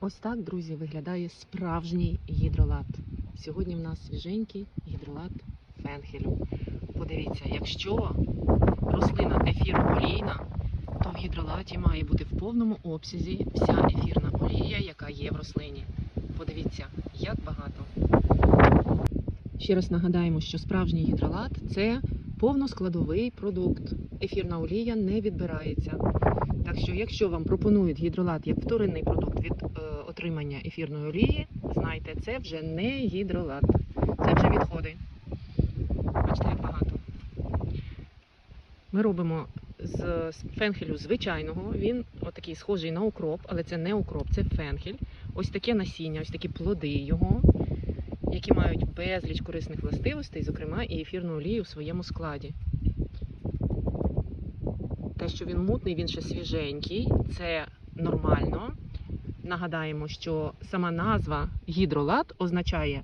Ось так, друзі, виглядає справжній гідролат. Сьогодні в нас свіженький гідролат фенхелю. Подивіться, якщо рослина ефіроолійна, то в гідролаті має бути в повному обсязі вся ефірна олія, яка є в рослині. Подивіться, як багато. Ще раз нагадаємо, що справжній гідролат це повноскладовий продукт. Ефірна олія не відбирається. Так що, якщо вам пропонують гідролат як вторинний продукт від е, отримання ефірної олії, знайте, це вже не гідролат, це вже відходи. Бачите, як багато. Ми робимо з фенхелю звичайного. Він отакий схожий на укроп, але це не укроп, це фенхель. Ось таке насіння, ось такі плоди його, які мають безліч корисних властивостей, зокрема і ефірну олію в своєму складі. Те, що він мутний, він ще свіженький, це нормально. Нагадаємо, що сама назва гідролат означає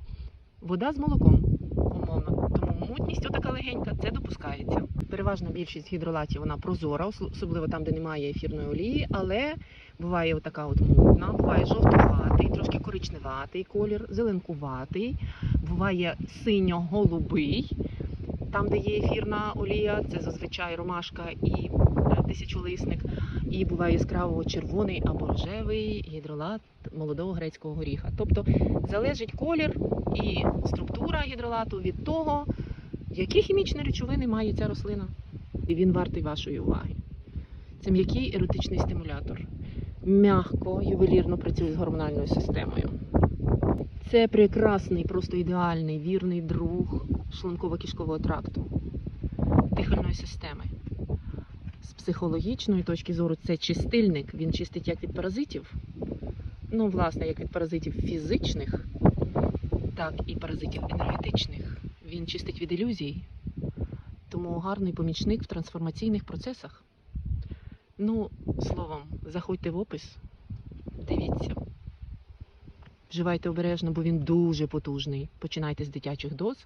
вода з молоком, умовно. Тому мутність отака легенька, це допускається. Переважна більшість гідролатів вона прозора, особливо там, де немає ефірної олії, але буває отака от мутна, буває жовтуватий, трошки коричневатий колір, зеленкуватий, буває синьо-голубий. Там, де є ефірна олія, це зазвичай ромашка і е, тисячолисник. І буває яскраво червоний або рожевий гідролат молодого грецького горіха. Тобто залежить колір і структура гідролату від того, які хімічні речовини має ця рослина. І він вартий вашої уваги. Це м'який еротичний стимулятор. М'ягко, ювелірно працює з гормональною системою. Це прекрасний, просто ідеальний, вірний друг шлунково-кишкового тракту, дихальної системи. З психологічної точки зору це чистильник. Він чистить як від паразитів, ну, власне, як від паразитів фізичних, так і паразитів енергетичних. Він чистить від ілюзій, тому гарний помічник в трансформаційних процесах. Ну, словом, заходьте в опис, дивіться. Вживайте обережно, бо він дуже потужний. Починайте з дитячих доз.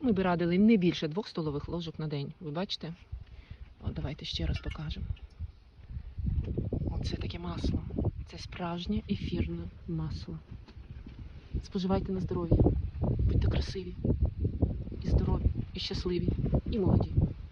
Ми би радили не більше двох столових ложок на день. Ви бачите? О, давайте ще раз покажемо. Оце таке масло. Це справжнє ефірне масло. Споживайте на здоров'я. Будьте красиві, і здорові, і щасливі, і молоді.